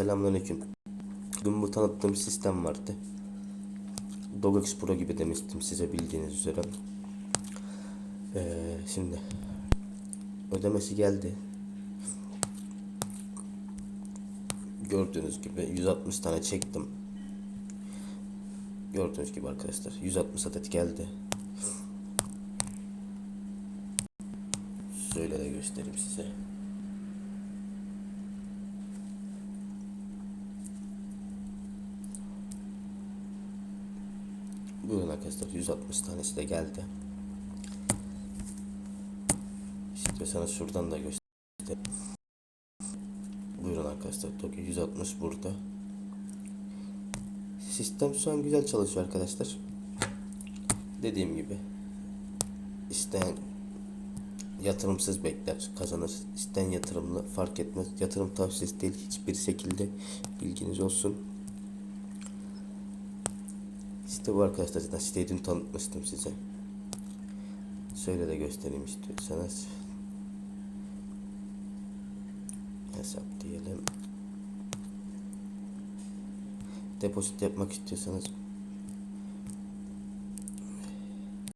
Selamünaleyküm. Bugün bu tanıttığım sistem vardı. Dogex Pro gibi demiştim size bildiğiniz üzere. Ee, şimdi ödemesi geldi. Gördüğünüz gibi 160 tane çektim. Gördüğünüz gibi arkadaşlar 160 adet geldi. Şöyle de göstereyim size. Buyurun arkadaşlar 160 tanesi de geldi. İstiyorsanız şuradan da göstereyim. Buyurun arkadaşlar Toki 160 burada. Sistem şu an güzel çalışıyor arkadaşlar. Dediğim gibi isteyen yatırımsız bekler kazanır. İsteyen yatırımlı fark etmez. Yatırım tavsiyesi değil hiçbir şekilde bilginiz olsun. Site bu arkadaşlar zaten siteyi dün tanıtmıştım size. Şöyle de göstereyim istiyorsanız. Hesap diyelim. Depozit yapmak istiyorsanız